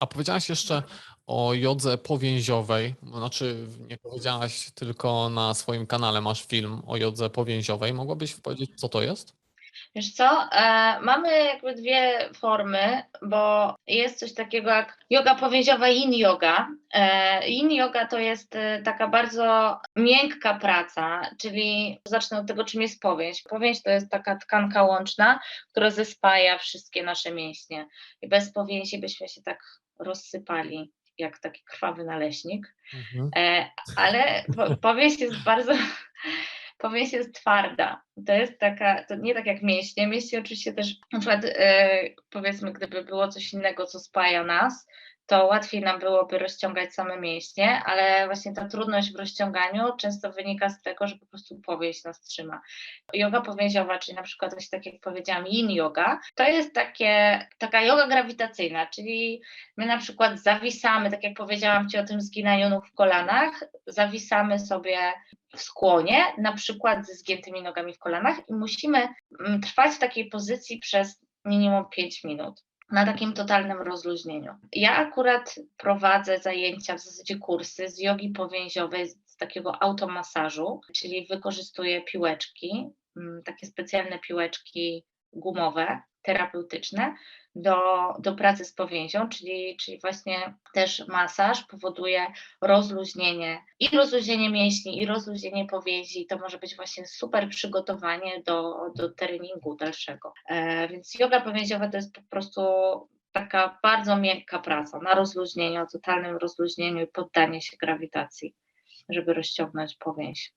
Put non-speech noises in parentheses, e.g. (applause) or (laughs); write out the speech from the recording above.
A powiedziałaś jeszcze o jodze powięziowej, znaczy nie powiedziałaś tylko na swoim kanale masz film o jodze powięziowej. Mogłabyś powiedzieć, co to jest? Wiesz co, e, mamy jakby dwie formy, bo jest coś takiego jak yoga powięziowa yin yoga. E, yin yoga to jest e, taka bardzo miękka praca, czyli zacznę od tego, czym jest powięź. Powięź to jest taka tkanka łączna, która zespaja wszystkie nasze mięśnie. I bez powięzi byśmy się tak rozsypali, jak taki krwawy naleśnik. Mhm. E, ale po, powieść (laughs) jest bardzo, powieść jest twarda. To jest taka, to nie tak jak mięśnie. Mięśnie oczywiście też, na przykład e, powiedzmy, gdyby było coś innego, co spaja nas, to łatwiej nam byłoby rozciągać same mięśnie, ale właśnie ta trudność w rozciąganiu często wynika z tego, że po prostu powieść nas trzyma. Yoga powięziowa, czyli na przykład właśnie tak jak powiedziałam, yin yoga, to jest takie, taka yoga grawitacyjna, czyli my na przykład zawisamy, tak jak powiedziałam Ci o tym zginaniu nóg w kolanach, zawisamy sobie w skłonie, na przykład ze zgiętymi nogami w kolanach i musimy mm, trwać w takiej pozycji przez minimum 5 minut na takim totalnym rozluźnieniu. Ja akurat prowadzę zajęcia, w zasadzie kursy z jogi powięziowej, z takiego automasażu, czyli wykorzystuję piłeczki, mm, takie specjalne piłeczki gumowe, terapeutyczne do, do pracy z powięzią, czyli, czyli właśnie też masaż powoduje rozluźnienie i rozluźnienie mięśni, i rozluźnienie powięzi. To może być właśnie super przygotowanie do, do treningu dalszego. E, więc yoga powięziowa to jest po prostu taka bardzo miękka praca na rozluźnieniu, totalnym rozluźnieniu i poddanie się grawitacji, żeby rozciągnąć powięź.